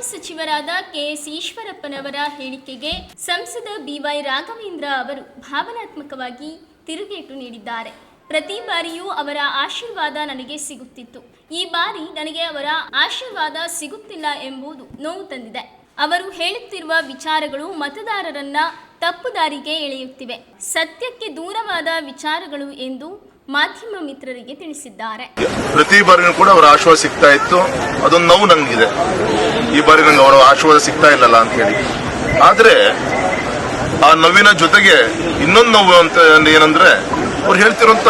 ಸಚಿವರಾದ ಕೆಎಸ್ ಈಶ್ವರಪ್ಪನವರ ಹೇಳಿಕೆಗೆ ಸಂಸದ ಬಿವೈ ರಾಘವೇಂದ್ರ ಅವರು ಭಾವನಾತ್ಮಕವಾಗಿ ತಿರುಗೇಟು ನೀಡಿದ್ದಾರೆ. ಪ್ರತಿ ಬಾರಿಯೂ ಅವರ ಆಶೀರ್ವಾದ ನನಗೆ ಸಿಗುತ್ತಿತ್ತು. ಈ ಬಾರಿ ನನಗೆ ಅವರ ಆಶೀರ್ವಾದ ಸಿಗುತ್ತಿಲ್ಲ ಎಂಬುದು ನೋವು ತಂದಿದೆ. ಅವರು ಹೇಳುತ್ತಿರುವ ವಿಚಾರಗಳು ಮತದಾರರನ್ನ ತಪ್ಪು ದಾರಿಗೆ ಎಳೆಯುತ್ತಿವೆ. ಸತ್ಯಕ್ಕೆ ದೂರವಾದ ವಿಚಾರಗಳು ಎಂದು ಮಾಧ್ಯಮ ಮಿತ್ರರಿಗೆ ತಿಳಿಸಿದ್ದಾರೆ. ಪ್ರತಿ ಬಾರಿನೂ ಕೂಡ ಅವರ ಆಶ್ವಾಸ ಸಿಗ್ತಾ ಇತ್ತು. ಅದೊಂದು ನೋವು ನಂಗಿದೆ. ಈ ಬಾರಿ ನಂಗೆ ಅವರ ಆಶ್ವಾಸ ಸಿಗ್ತಾ ಇಲ್ಲಲ್ಲ ಅಂತ ಹೇಳಿ. ಆದ್ರೆ ಆ ನೋವಿನ ಜೊತೆಗೆ ಇನ್ನೊಂದು ನೋವು ಅಂತ ಏನಂದ್ರೆ ಅವ್ರು ಹೇಳ್ತಿರುವಂತ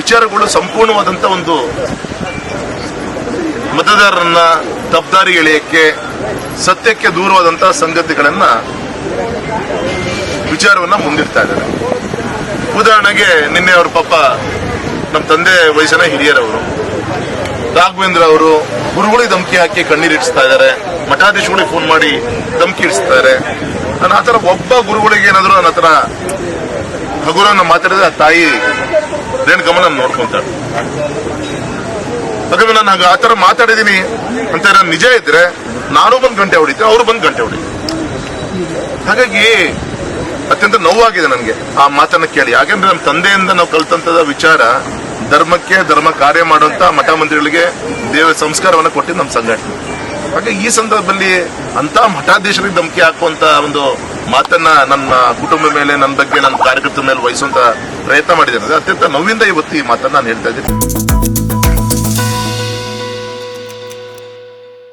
ವಿಚಾರಗಳು ಸಂಪೂರ್ಣವಾದಂತ ಒಂದು ಮತದಾರರನ್ನ ತಪ್ಪದಾರಿ ಎಳೆಯಕ್ಕೆ, ಸತ್ಯಕ್ಕೆ ದೂರವಾದಂತಹ ಸಂಗತಿಗಳನ್ನ ವಿಚಾರವನ್ನ ಮುಂದಿಡ್ತಾ ಇದ್ದಾರೆ. ಉದಾಹರಣೆಗೆ ನಿನ್ನೆ ಅವ್ರ ಪಾಪ ತಂದೆ ವಯಸ್ಸಿನ ಹಿರಿಯರವರು. ರಾಘವೇಂದ್ರ ಅವರು ಗುರುಗಳಿಗೆ ಧಮಕಿ ಹಾಕಿ ಕಣ್ಣೀರಿಡಿಸ್ತಾ ಇದ್ದಾರೆ. ಮಠಾಧೀಶಗಳಿಗೆ ಫೋನ್ ಮಾಡಿ ಧಮಕಿ ಇಡಿಸ್ತಾರೆ ನಾನು ಆತರ ಒಬ್ಬ ಗುರುಗಳಿಗೆ ಏನಾದರೂ ನನ್ನ ಹತ್ರ ಹಗುರನ್ನ ಮಾತಾಡಿದ್ರೆ ಆ ತಾಯಿ ರೇಣುಕಮ್ಮನ ನೋಡ್ಕೊಂತಾಳೆ. ಹಾಗಾದ್ರೆ ನಾನು ಹಾಗೆ ಥರ ಮಾತಾಡಿದೀನಿ ಅಂತ ನಾನು ನಿಜ ಇದ್ರೆ ನಾನು ಬಂದು ಗಂಟೆ ಹೊಡಿತೆ, ಅವರು ಬಂದು ಗಂಟೆ ಹೊಡಿ ಹಾಗಾಗಿ ಅತ್ಯಂತ ನೋವಾಗಿದೆ ನನಗೆ ಆ ಮಾತನ್ನ ಕೇಳಿ. ಯಾಕೆಂದ್ರೆ ನಮ್ಮ ತಂದೆಯಿಂದ ನಾವು ಕಲ್ತಂತದ ವಿಚಾರ ಧರ್ಮಕ್ಕೆ ಧರ್ಮ ಕಾರ್ಯ ಮಾಡುವಂತ ಮಠ ಮಂದಿರಗಳಿಗೆ ದೇವ ಸಂಸ್ಕಾರವನ್ನು ಕೊಟ್ಟಿದ್ದು ನಮ್ಮ ಸಂಘಟನೆ. ಹಾಗೆ ಈ ಸಂದರ್ಭದಲ್ಲಿ ಅಂತ ಮಠಾಧೀಶರಿಗೆ ಧಮಕಿ ಹಾಕುವಂತ ಒಂದು ಮಾತನ್ನ ನನ್ನ ಕುಟುಂಬ ಮೇಲೆ, ನನ್ನ ಬಗ್ಗೆ ನನ್ನ ಕಾರ್ಯಕರ್ತರ ಮೇಲೆ ವಹಿಸುವಂತ ಪ್ರಯತ್ನ ಮಾಡಿದ್ದೇನೆ. ಅತ್ಯಂತ ನೋವಿಂದ ಇವತ್ತು ಈ ಮಾತನ್ನ ನಾನು ಹೇಳ್ತಾ ಇದ್ದೀನಿ.